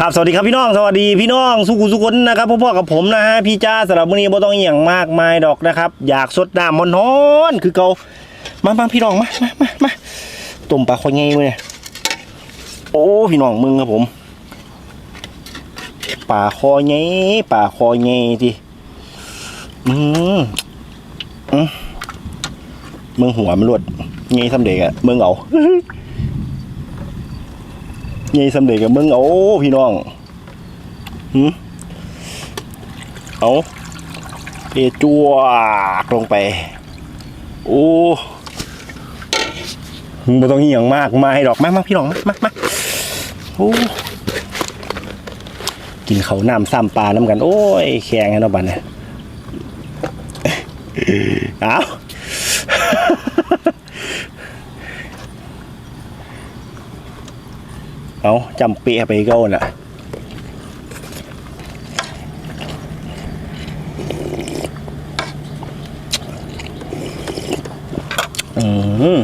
ครับสวัสดีครับพี่น้องสวัสดีพี่น้องสุขุสุขนนะครับพ่อๆกับผมนะฮะพี่จ้าสำหรับมื้อนี้บ่ต้องอหย่างมากมายดอกนะครับ อยากสดน้ำมันฮอนคือเกามามาพี่น้องมามามามาต้มปลาคอใหญ่มื้อนี้โอ้พี่น้องมึงครับผมปลาคอใหญ่ปลาคอใหญ่ทีอืมอืมมึงหัวมันรวดใหญ่สำเด็กอะมึงเอา ไงสำเร็จกับมึงเอาพี่น้องหืมเอาเพจัวกลงไป โอ้มึงไม่ต้องเหี่ยงมากมายดอกมามาพี่น้องมามามาโอ้กินเขาน้ำซ้ำปลาน้ำกัน โอ้ยแข็งนะบัดเนี่ยเอา เอาจำเปียไปก็น่ะอืม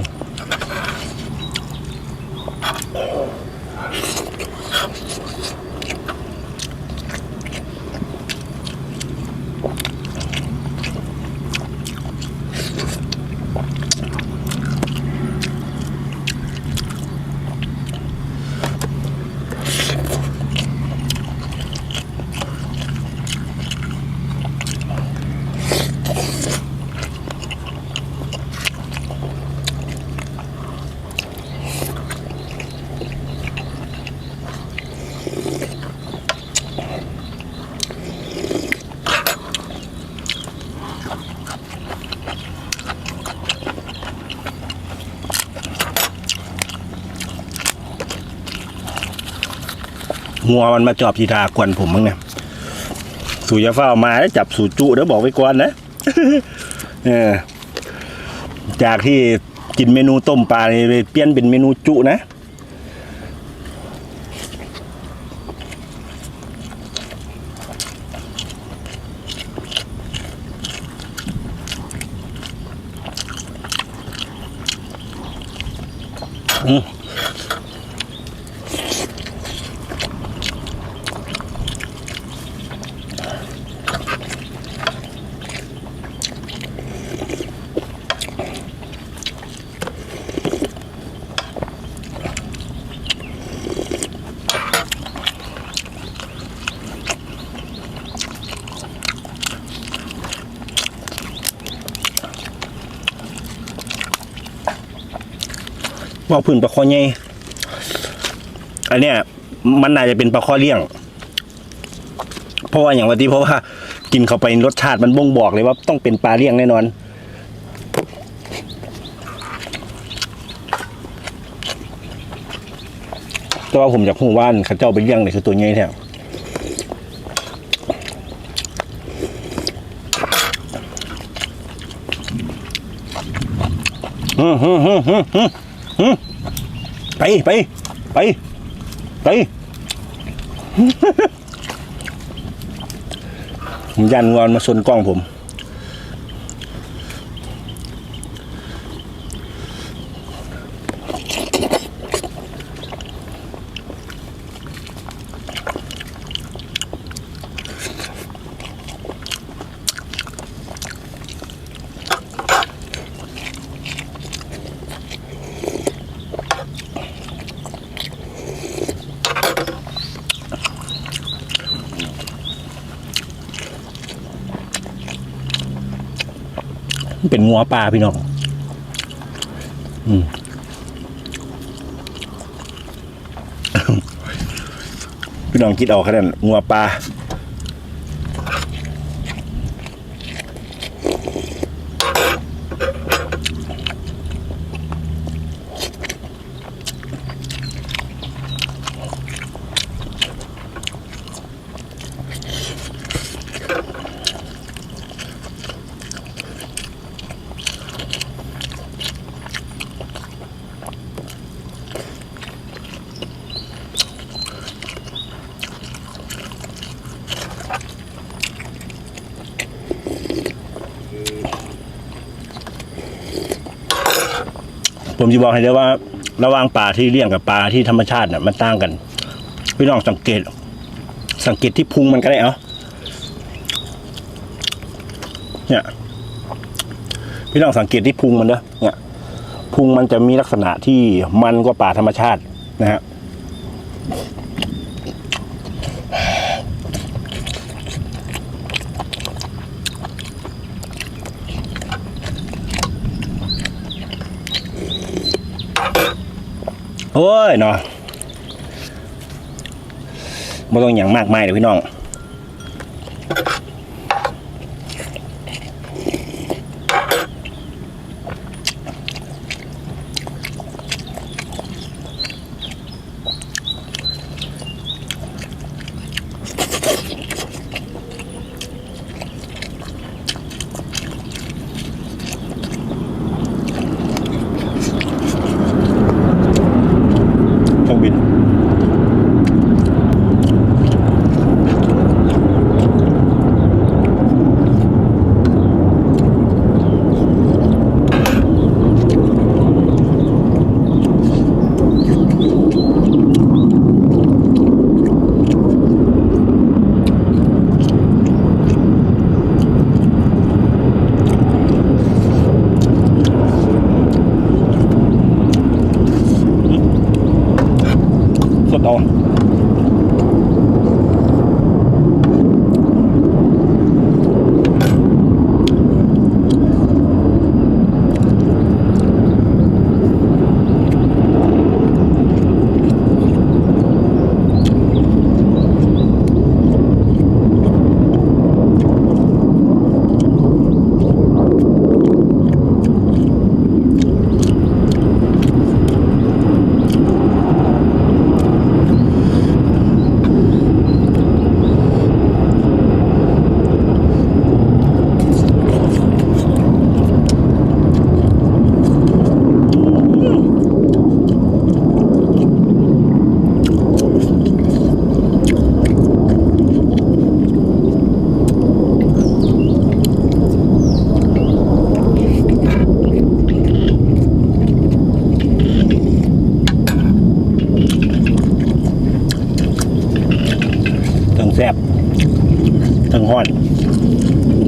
หัวมันมาจอบทีทากวนผมมั้งเนี่ยสู่ยาเฝ้ามาแล้วจับสู่จุเดี๋ยวบอกไว้ก่อนนะเออจากที่กินเมนูต้มปลานี่เลยเปลี่ยนเป็นเมนูจุนะอืม ว่าพื้นปลาคอใหญ่อันเนี้ยมันน่าจะเป็นปลาคอเลี้ยง เพราะว่าอย่างวันที่เพราะว่า กินเข้าไปรสชาติมันบ่งบอกเลยว่าต้องเป็นปลาเลี้ยงแน่นอนแต่ว่าผมอยากพูดว่าเข้าเจ้าไปเลี้ยงเนี่ยคือตัวใหญ่แท้อืมฮึม มฮึมไปไปไปไปผมยันงอนมาชนกล้องผม เป็นงัวปลาพี่น้องอืมพี่น้องคิดออกแค่นั้นงัวปลา ผมจะบอกให้ได้ว่า ระหว่างปลาที่เลี้ยงกับปลาที่ธรรมชาติน่ะมันต่างกันพี่น้องสังเกต สังเกตที่พุงมันก็ได้เอาเนี่ยพี่น้องสังเกตที่พุงมันเนอะเนี่ยพุงมันจะมีลักษณะที่มันกว่าป่าธรรมชาตินะฮะ โอ้ยเนาะไม่ต้องอย่างมากมายเลยพี่น้องเครื่อง ถึ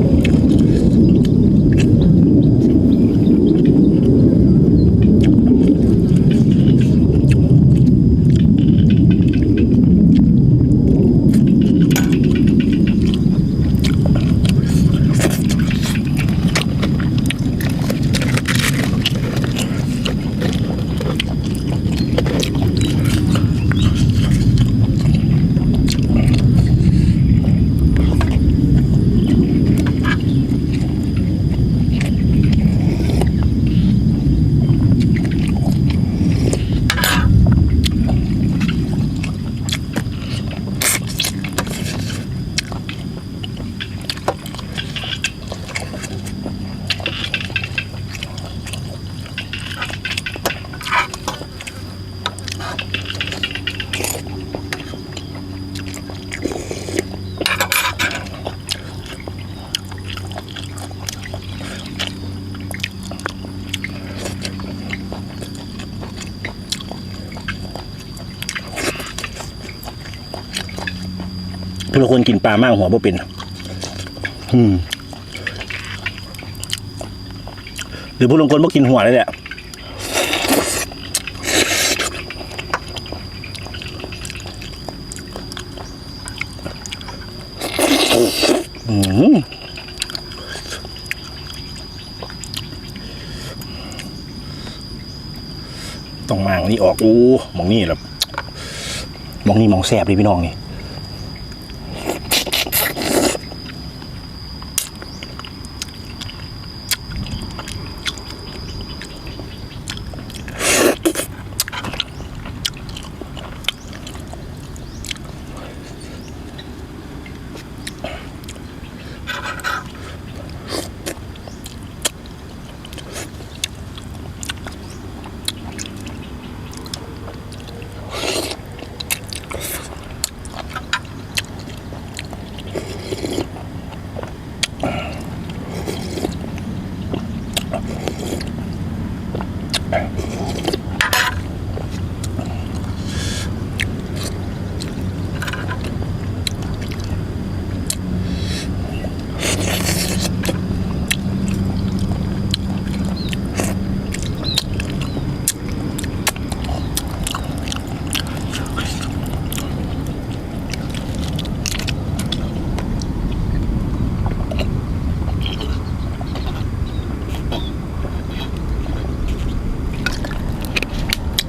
งห้อนพวกคนกินปลามากหัวบ่เป็น อืมหรือพวกลงคนบ่กินหัวเลยแหละอืมต้องมางนี่ออกอู้มองนี่แบบมองนี่มองแสบเลยพี่น้องนี่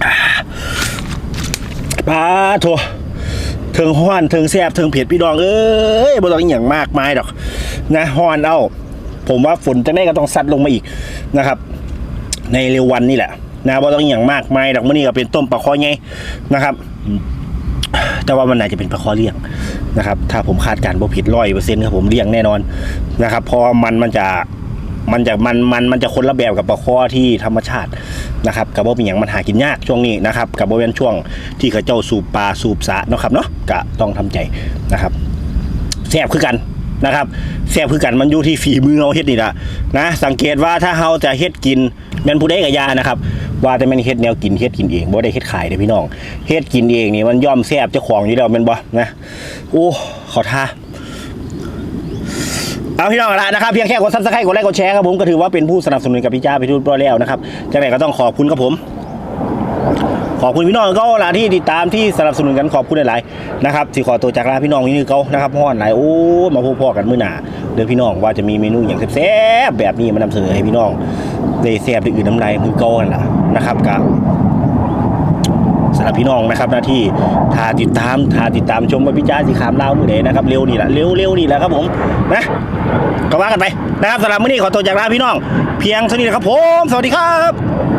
อ ปลาโถเทิงห้อนเทิงแซบเทิงเผ็ดพี่น้องเอ้ยบ่ต้องอย่างมากมายดอก นะห้อนเอาผมว่าฝนจะได้ก็ต้องซัดลงมาอีกนะครับ ในเร็ววันนี่แหละ นะบ่ต้องอย่างมากมายดอกมื้อนี้ก็เป็นต้มปลาคอไงนะครับ แต่ว่ามันน่าจะเป็นปลาคอเลี้ยงนะครับ ถ้าผมคาดการณ์บ่ผิดร้อยเปอร์เซ็นต์ครับผมเลี้ยงแน่นอนนะครับเพราะมันมันจะ มันจะมันมันมันจะคนละแบบกับปลาคอที่ธรรมชาตินะครับกับว่าเป็นอย่างมันหากินยากช่วงนี้นะครับกับว่าเป็นช่วงที่เขาเจ้าสูบปลาสูบสะเนาะครับเนาะก็ต้องทำใจนะครับแซ่บคือกันนะครับแซ่บคือกันมันอยู่ที่ฝีมือเราเฮ็ดนี่ละนะสังเกตว่าถ้าเราจะเฮ็ดกินแม่นผู้ใดกับยานะครับว่าแต่แม่นเฮ็ดแนวกินเฮ็ดกินเองบ่ได้เฮ็ดขายเด้พี่น้องเฮ็ดกินเองนี่มันย่อมแซ่บเจ้าของอยู่แล้วแม่นบ่นะโอ้ขอท่า เอาพี่น้องละนะครับเพียงแค่กดซับสไครต์กดไลค์กดแชร์ครับผมก็ถือว่าเป็นผู้สนับสนุนกับพี่จ้าไปทุกตัวแล้วนะครับจากไหนก็ต้องขอบคุณครับผม ขอบคุณพี่น้องก็ละที่ติดตามที่สนับสนุนกันขอบคุณหลายๆนะครับที่ขอตัวจากลาพี่น้องนี่คือเขานะครับห้อนหลายโอ้มาพบพ่อกันมื้อหน้าเดี๋ยวพี่น้องว่าจะมีเมนูอย่างแซ่บๆแบบนี้มานำเสนอให้พี่น้องได้แซ่บได้อื่นน้ำลายมือเก้อนล่ะนะครับกับ สำหรับพี่น้องนะครับหน้าที่ทาติดตามทาติดตามชมว่าพี่จ้าสีขามเล่าวมือไหนนะครับเร็วนี่แหละเร็วเร็วนี่แหละครับผมนะก็ว่ากันไปนะครับสำหรับมื้อนี้ขอตัวจากลาพี่น้อง เพียงเท่านี้นะครับผม สวัสดีครับ